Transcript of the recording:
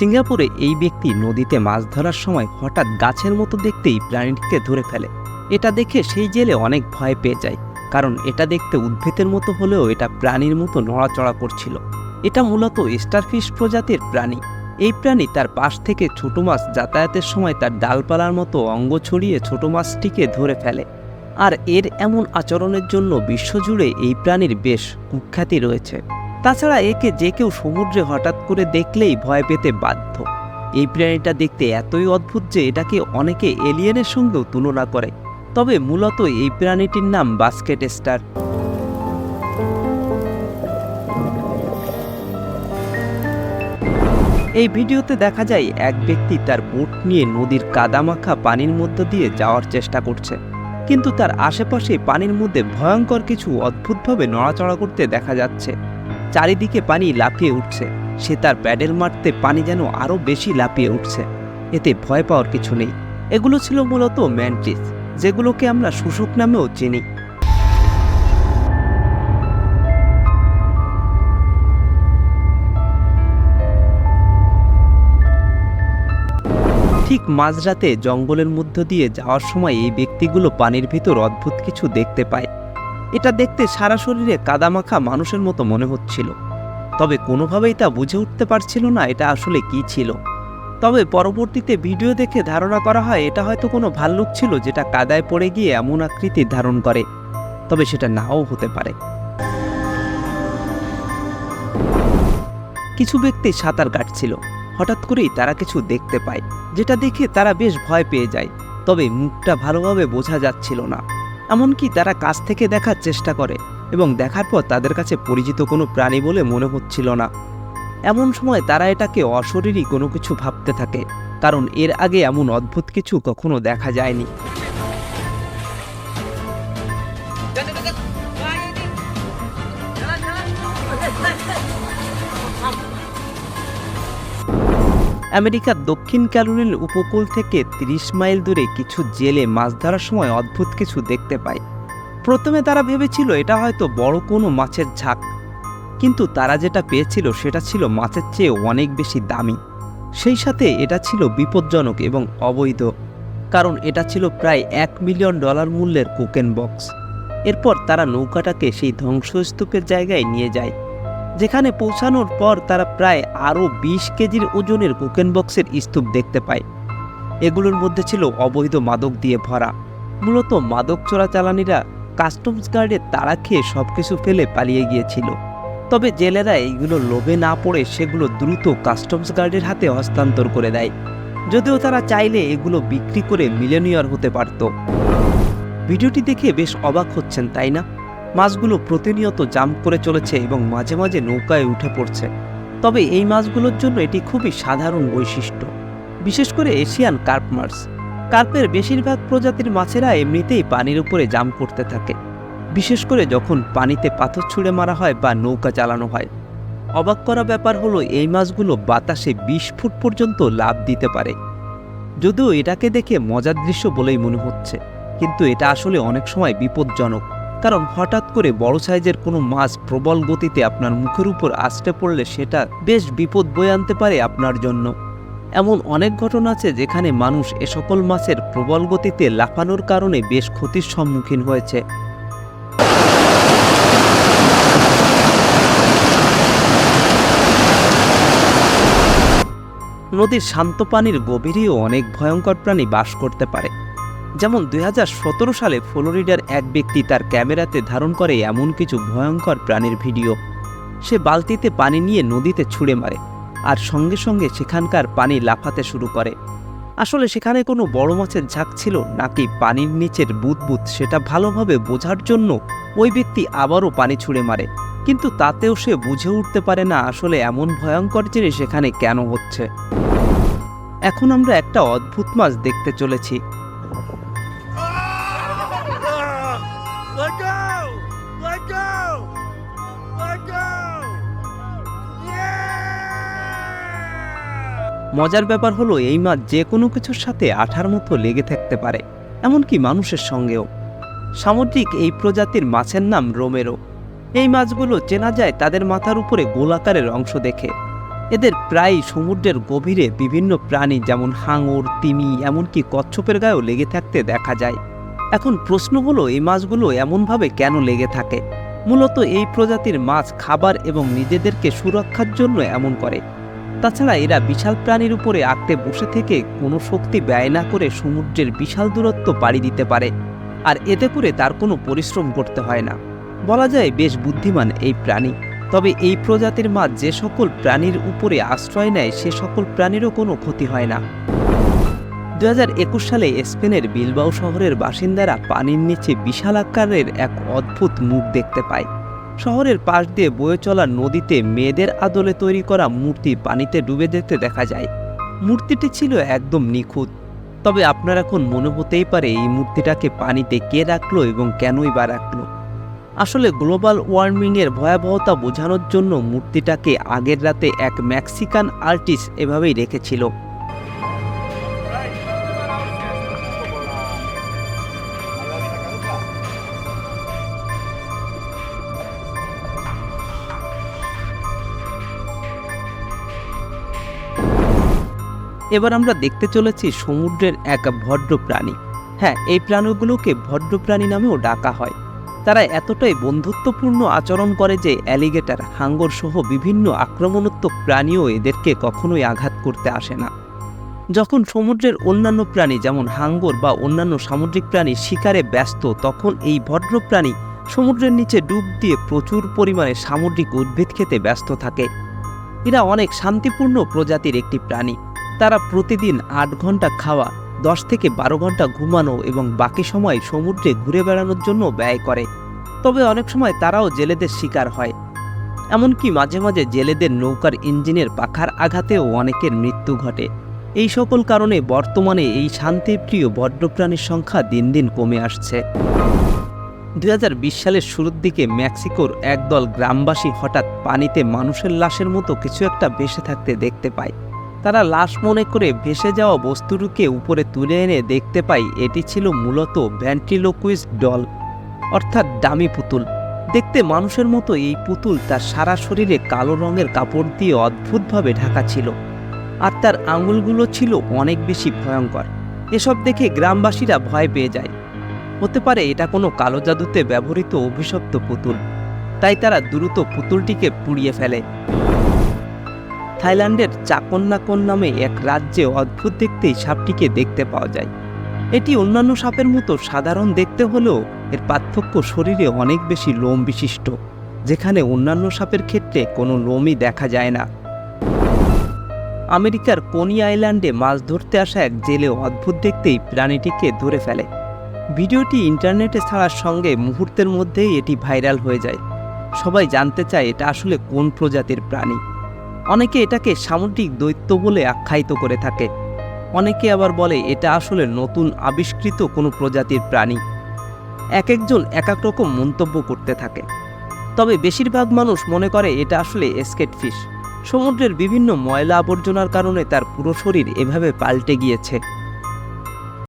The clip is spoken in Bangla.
সিঙ্গাপুরে এই ব্যক্তি নদীতে মাছ ধরার সময় হঠাৎ গাছের মতো দেখতেই প্রাণীটিকে ধরে ফেলে। এটা দেখে সেই জেলে অনেক ভয় পেয়ে যায়, কারণ এটা দেখতে উদ্ভিদের মতো হলেও এটা প্রাণীর মতো নড়াচড়া করছিল। এটা মূলত স্টারফিশ প্রজাতির প্রাণী। এই প্রাণী তার পাশ থেকে ছোট মাছ যাতায়াতের সময় তার ডালপালার মতো অঙ্গ ছড়িয়ে ছোট মাছটিকে ধরে ফেলে। আর এর এমন আচরণের জন্য বিশ্বজুড়ে এই প্রাণীর বেশ কুখ্যাতি রয়েছে। তাছাড়া একে যে কেউ সমুদ্রে হঠাৎ করে দেখলেই ভয় পেতে বাধ্য। এই প্রাণীটা দেখতে এতই অদ্ভুত যে এটাকে অনেকে এলিয়েনের সঙ্গেও তুলনা করে। তবে মূলত এই প্রাণীটির নাম বাস্কেট স্টার। এই ভিডিওতে দেখা যায় এক ব্যক্তি তার বোট নিয়ে নদীর কাদামাখা পানির মধ্য দিয়ে যাওয়ার চেষ্টা করছে। কিন্তু তার আশেপাশে পানির মধ্যে ভয়ঙ্কর কিছু অদ্ভুতভাবে নড়াচড়া করতে দেখা যাচ্ছে। চারিদিকে পানি লাফিয়ে উঠছে। সে তার প্যাডেল মারতে পানি যেন আরও বেশি লাফিয়ে উঠছে। এতে ভয় পাওয়ার কিছু নেই। এগুলো ছিল মূলত ম্যান্ট্রিস যেগুলোকে আমরা শুশুক নামেও চিনি। ঠিক মাঝরাতে জঙ্গলের মধ্য দিয়ে যাওয়ার সময় এই ব্যক্তিগুলো পানির ভিতর অদ্ভুত কিছু দেখতে পায়। এটা দেখতে সারা শরীরে কাদামাখা মানুষের মতো মনে হচ্ছিল। তবে কোনোভাবেই তা বুঝে উঠতে পারছিল না এটা আসলে কি ছিল। তবে পরবর্তীতে ভিডিও দেখে ধারণা করা হয় এটা হয়তো কোনো ভাল্লুক ছিল যেটা কাদায় পড়ে গিয়ে এমন আকৃতি ধারণ করে। তবে সেটা নাও হতে পারে। কিছু ব্যক্তি সাঁতার কাটছিল। হঠাৎ করেই তারা কিছু দেখতে পায়, যেটা দেখে তারা বেশ ভয় পেয়ে যায়। তবে মুখটা ভালোভাবে বোঝা যাচ্ছিল না। এমনকি তারা কাছ থেকে দেখার চেষ্টা করে এবং দেখার পর তাদের কাছে পরিচিত কোনো প্রাণী বলে মনে হচ্ছিল না। এমন সময় তারা এটাকে অশরীরই কোনো কিছু ভাবতে থাকে, কারণ এর আগে এমন অদ্ভুত কিছু কখনো দেখা যায়নি। আমেরিকার দক্ষিণ ক্যারোলিন উপকূল থেকে ৩০ মাইল দূরে কিছু জেলে মাছ ধরার সময় অদ্ভুত কিছু দেখতে পায়। প্রথমে তারা ভেবেছিল এটা হয়তো বড় কোনো মাছের ঝাঁক, কিন্তু তারা যেটা পেয়েছিল সেটা ছিল মাছের চেয়ে অনেক বেশি দামি। সেই সাথে এটা ছিল বিপজ্জনক এবং অবৈধ, কারণ এটা ছিল প্রায় এক মিলিয়ন ডলার মূল্যের কোকেন বক্স। এরপর তারা নৌকাটাকে সেই ধ্বংসস্তূপের জায়গায় নিয়ে যায়। যেখানে পৌঁছানোর পর তারা প্রায় আরও বিশ কেজির ওজনের কোকেন বক্সের স্তূপ দেখতে পায়। এগুলোর মধ্যে ছিল অবৈধ মাদক দিয়ে ভরা। মূলত মাদক চোরাচালানিরা কাস্টমস গার্ডে তাড়া খেয়ে সব কিছু ফেলে পালিয়ে গিয়েছিল। তবে জেলেরা এইগুলো লোভে না পড়ে সেগুলো দ্রুত কাস্টমস গার্ডের হাতে হস্তান্তর করে দেয়। যদিও তারা চাইলে এগুলো বিক্রি করে মিলেনিয়ার হতে পারত। ভিডিওটি দেখে বেশ অবাক হচ্ছেন, তাই না? মাছগুলো প্রতিনিয়ত জাম্প করে চলেছে এবং মাঝে মাঝে নৌকায় উঠে পড়ছে। তবে এই মাছগুলোর জন্য এটি খুবই সাধারণ বৈশিষ্ট্য। বিশেষ করে এশিয়ান কার্প মাছ কার্পের বেশিরভাগ প্রজাতির মাছেরা এমনিতেই পানির উপরে জাম্প করতে থাকে। বিশেষ করে যখন পানিতে পাথর ছুঁড়ে মারা হয় বা নৌকা চালানো হয়। অবাক করা ব্যাপার হলো এই মাছগুলো বাতাসে বিশ ফুট পর্যন্ত লাভ দিতে পারে। যদিও এটাকে দেখে মজার দৃশ্য বলেই মনে হচ্ছে। কিন্তু এটা আসলে অনেক সময় বিপজ্জনক। কারণ হঠাৎ করে বড় সাইজের কোনো মাছ প্রবল গতিতে আপনার মুখের উপর আসতে পড়লে সেটা বেশ বিপদ বয়ে আনতে পারে আপনার জন্য। এমন অনেক ঘটনা আছে যেখানে মানুষ এ সকল মাছের প্রবল গতিতে লাফানোর কারণে বেশ ক্ষতির সম্মুখীন হয়েছে। নদীর শান্ত পানির গভীরেও অনেক ভয়ঙ্কর প্রাণী বাস করতে পারে। যেমন দুই হাজার সতেরো সালে ফ্লোরিডার এক ব্যক্তি তার ক্যামেরাতে ধারণ করে এমন কিছু ভয়ঙ্কর প্রাণীর ভিডিও। সে বালতিতে পানি নিয়ে নদীতে ছুঁড়ে মারে আর সঙ্গে সঙ্গে সেখানকার পানি লাফাতে শুরু করে। আসলে সেখানে কোনো বড় মাছের ঝাঁক ছিল নাকি পানির নিচের বুদবুদ সেটা ভালোভাবে বোঝার জন্য ওই ব্যক্তি আবারও পানি ছুঁড়ে মারে। কিন্তু তাতেও সে বুঝে উঠতে পারে না আসলে এমন ভয়ঙ্কর জিনিস সেখানে কেন হচ্ছে। এখন আমরা একটা অদ্ভুত মাছ দেখতে চলেছি। মজার ব্যাপার হলো এই মাছ যে কোনো কিছুর সাথে আঠার মতো লেগে থাকতে পারে, এমনকি মানুষের সঙ্গেও। সামুদ্রিক এই প্রজাতির মাছের নাম রোমেরো। এই মাছগুলো চেনা যায় তাদের মাথার উপরে গোলাকারের অংশ দেখে। এদের প্রায়ই সমুদ্রের গভীরে বিভিন্ন প্রাণী যেমন হাঙর, তিমি, এমনকি কচ্ছপের গায়েও লেগে থাকতে দেখা যায়। এখন প্রশ্ন হলো, এই মাছগুলো এমনভাবে কেন লেগে থাকে? মূলত এই প্রজাতির মাছ খাবার এবং নিজেদেরকে সুরক্ষার জন্য এমন করে। তাছাড়া এরা বিশাল প্রাণীর উপরে আঁকতে বসে থেকে কোনো শক্তি ব্যয় না করে সমুদ্রের বিশাল দূরত্ব পাড়ি দিতে পারে। আর এতে করে তার কোনো পরিশ্রম করতে হয় না। বলা যায় বেশ বুদ্ধিমান এই প্রাণী। তবে এই প্রজাতির মাছ যে সকল প্রাণীর উপরে আশ্রয় নেয়, সে সকল প্রাণীরও কোনো ক্ষতি হয় না। দু একুশ সালে স্পেনের বিলবাও শহরের বাসিন্দারা পানির নিচে বিশাল আকারের এক অদ্ভুত মুখ দেখতে পায়। শহরের পাশ দিয়ে বয়ে চলা নদীতে মেয়েদের আদলে তৈরি করা মূর্তি পানিতে ডুবে যেতে দেখা যায়। মূর্তিটি ছিল একদম নিখুঁত। তবে আপনার এখন মনে হতেই পারে এই মূর্তিটাকে পানিতে কে রাখল এবং কেনই বা রাখল। আসলে গ্লোবাল ওয়ার্মিংয়ের ভয়াবহতা বোঝানোর জন্য মূর্তিটাকে আগের রাতে এক মেক্সিকান আর্টিস্ট এভাবেই রেখেছিল। এবার আমরা দেখতে চলেছি সমুদ্রের এক ভদ্র প্রাণী। হ্যাঁ এই প্রাণীগুলোকে ভদ্র প্রাণী নামেও ডাকা হয়। তারা এতটাই বন্ধুত্বপূর্ণ আচরণ করে যে অ্যালিগেটর, হাঙ্গর সহ বিভিন্ন আক্রমণাত্মক প্রাণীও এদেরকে কখনোই আঘাত করতে আসে না। যখন সমুদ্রের অন্যান্য প্রাণী যেমন হাঙ্গর বা অন্যান্য সামুদ্রিক প্রাণী শিকারে ব্যস্ত, তখন এই ভদ্র প্রাণী সমুদ্রের নিচে ডুব দিয়ে প্রচুর পরিমাণে সামুদ্রিক উদ্ভিদ খেতে ব্যস্ত থাকে। এরা অনেক শান্তিপূর্ণ প্রজাতির একটি প্রাণী। তারা প্রতিদিন আট ঘণ্টা খাওয়া, দশ থেকে বারো ঘণ্টা ঘুমানো এবং বাকি সময় সমুদ্রে ঘুরে বেড়ানোর জন্য ব্যয় করে। তবে অনেক সময় তারাও জেলেদের শিকার হয়। এমনকি মাঝে মাঝে জেলেদের নৌকার ইঞ্জিনের পাখার আঘাতেও অনেকের মৃত্যু ঘটে। এই সকল কারণে বর্তমানে এই শান্তিপ্রিয় বড্ডপ্রাণীর সংখ্যা দিন দিন কমে আসছে। দু হাজার বিশ সালের শুরুর দিকে মেক্সিকোর একদল গ্রামবাসী হঠাৎ পানিতে মানুষের লাশের মতো কিছু একটা ভেসে থাকতে দেখতে পায়। তারা লাশ মনে করে ভেসে যাওয়া বস্তুটিকে উপরে তুলে এনে দেখতে পাই এটি ছিল মূলত ভ্যান্ট্রিলোকুইস ডল, অর্থাৎ ডামি পুতুল। দেখতে মানুষের মতো এই পুতুল তার সারা শরীরে কালো রঙের কাপড় দিয়ে অদ্ভুতভাবে ঢাকা ছিল আর তার আঙুলগুলো ছিল অনেক বেশি ভয়ঙ্কর। এসব দেখে গ্রামবাসীরা ভয় পেয়ে যায়। হতে পারে এটা কোনো কালো জাদুতে ব্যবহৃত অভিশপ্ত পুতুল, তাই তারা দ্রুত পুতুলটিকে পুড়িয়ে ফেলে। থাইল্যান্ডের চাকন্নাকন নামে এক রাজ্যে অদ্ভুত দেখতেই সাপটিকে দেখতে পাওয়া যায়। এটি অন্যান্য সাপের মতো সাধারণ দেখতে হলেও এর পার্থক্য শরীরে অনেক বেশি লোম বিশিষ্ট, যেখানে অন্যান্য সাপের ক্ষেত্রে কোনো লোমই দেখা যায় না। আমেরিকার কোনি আইল্যান্ডে মাছ ধরতে আসা এক জেলে অদ্ভুত দেখতেই প্রাণীটিকে ধরে ফেলে। ভিডিওটি ইন্টারনেটে ছাড়ার সঙ্গে মুহূর্তের মধ্যেই এটি ভাইরাল হয়ে যায়। সবাই জানতে চায় এটা আসলে কোন প্রজাতির প্রাণী। অনেকে এটাকে সামুদ্রিক দৈত্য বলে আখ্যায়িত করে থাকে। অনেকে আবার বলে এটা আসলে নতুন আবিষ্কৃত কোনো প্রজাতির প্রাণী। এক একজন এক এক রকম মন্তব্য করতে থাকে। তবে বেশিরভাগ মানুষ মনে করে এটা আসলে এসকেট ফিশ। সমুদ্রের বিভিন্ন ময়লা আবর্জনার কারণে তার পুরো শরীর এভাবে পাল্টে গিয়েছে।